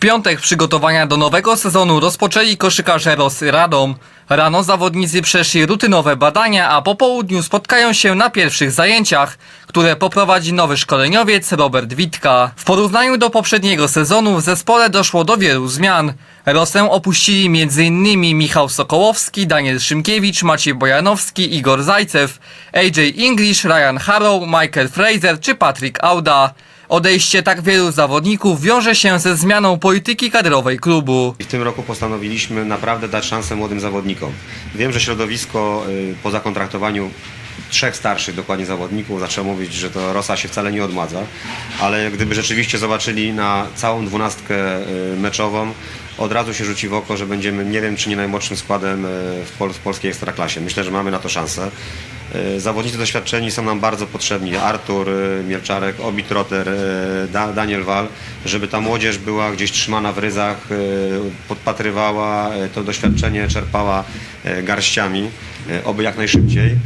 piątek przygotowania do nowego sezonu rozpoczęli koszykarze Rosy Radom. Rano zawodnicy przeszli rutynowe badania, a po południu spotkają się na pierwszych zajęciach, które poprowadzi nowy szkoleniowiec Robert Witka. W porównaniu do poprzedniego sezonu w zespole doszło do wielu zmian. Rosę opuścili m.in. Michał Sokołowski, Daniel Szymkiewicz, Maciej Bojanowski, Igor Zajcew, AJ English, Ryan Harrow, Michael Fraser czy Patrick Auda. Odejście tak wielu zawodników wiąże się ze zmianą polityki kadrowej klubu. W tym roku postanowiliśmy naprawdę dać szansę młodym zawodnikom. Wiem, że środowisko y, po zakontraktowaniu trzech starszych dokładnie zawodników zaczęło mówić, że to Rosa się wcale nie odmadza, ale gdyby rzeczywiście zobaczyli na całą dwunastkę y, meczową, od razu się rzuci w oko, że będziemy, nie wiem czy nie najmłodszym składem y, w, pol- w polskiej ekstraklasie. Myślę, że mamy na to szansę. Y, Zawodnicy doświadczeni są nam bardzo potrzebni. Artur y, Mielczarek, Obi Trotter, da, Daniel Wal, żeby ta młodzież była gdzieś trzymana w ryzach, podpatrywała, to doświadczenie czerpała garściami, oby jak najszybciej.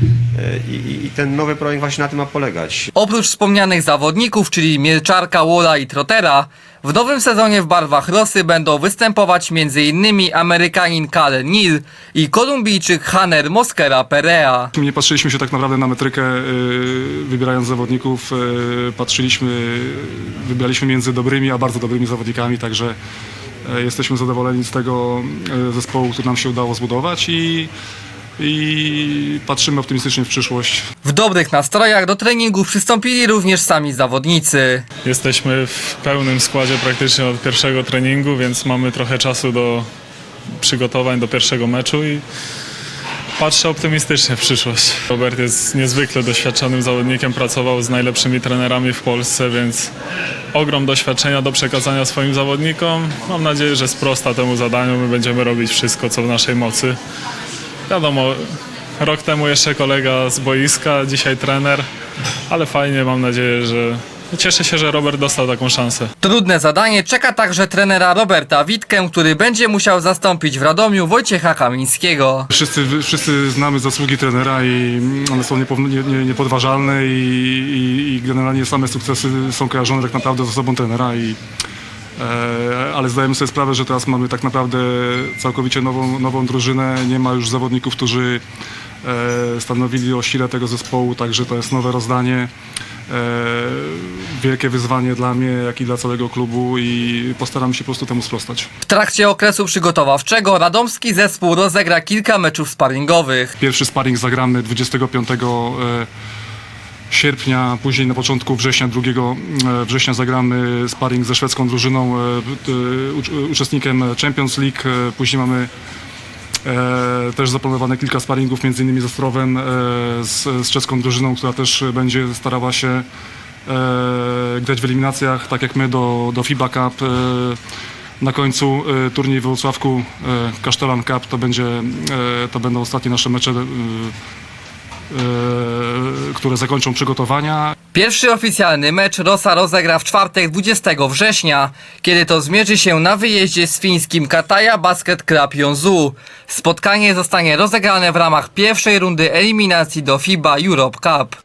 I, i- I ten nowy projekt właśnie na tym ma polegać. Oprócz wspomnianych zawodników, czyli Mielczarka, Wola i Trotera, w nowym sezonie w barwach Rosy będą występować m.in. Amerykanin Kale Neal i Kolumbijczyk Hanner Mosquera Perea. Nie patrzyliśmy się tak naprawdę na metrykę, y, wybierając zawodników. y, Patrzyliśmy, wybieraliśmy między dobrymi a bardzo dobrymi zawodnikami, także y, jesteśmy zadowoleni z tego zespołu, który nam się udało zbudować i, i patrzymy optymistycznie w przyszłość. W dobrych nastrojach do treningów przystąpili również sami zawodnicy. Jesteśmy w pełnym składzie praktycznie od pierwszego treningu, więc mamy trochę czasu do przygotowań do pierwszego meczu i patrzę optymistycznie w przyszłość. Robert jest niezwykle doświadczonym zawodnikiem, pracował z najlepszymi trenerami w Polsce, więc ogrom doświadczenia do przekazania swoim zawodnikom. Mam nadzieję, że sprosta temu zadaniu. My będziemy robić wszystko, co w naszej mocy. Wiadomo, rok temu jeszcze kolega z boiska, dzisiaj trener, ale fajnie, mam nadzieję, że Cieszę się, że Robert dostał taką szansę. Trudne zadanie czeka także trenera Roberta Witkę, który będzie musiał zastąpić w Radomiu Wojciecha Kamińskiego. Wszyscy, wszyscy znamy zasługi trenera i one są niepo- nie, nie, niepodważalne i, i, i generalnie same sukcesy są kojarzone tak naprawdę z osobą trenera i ale zdajemy sobie sprawę, że teraz mamy tak naprawdę całkowicie nową, nową drużynę. Nie ma już zawodników, którzy e, stanowili o sile tego zespołu, także to jest nowe rozdanie. E, wielkie wyzwanie dla mnie, jak i dla całego klubu i postaramy się po prostu temu sprostać. W trakcie okresu przygotowawczego radomski zespół rozegra kilka meczów sparingowych. Pierwszy sparring zagramy 25 e, sierpnia, później na początku września, 2 e, września zagramy sparring ze szwedzką drużyną, e, e, ucz- uczestnikiem Champions League. Później mamy e, też zaplanowane kilka sparingów, między innymi ze Strowem, e, z, z czeską drużyną, która też będzie starała się e, grać w eliminacjach, tak jak my do, do FIBA Cup. E, na końcu e, turniej w Wrocławku e, Kasztelan Cup to, będzie, e, to będą ostatnie nasze mecze, e, które zakończą przygotowania. Pierwszy oficjalny mecz Rosa rozegra w czwartek 20 września, kiedy to zmierzy się na wyjeździe z fińskim Kataja Basket Club Jonzu. Spotkanie zostanie rozegrane w ramach pierwszej rundy eliminacji do FIBA Europe Cup.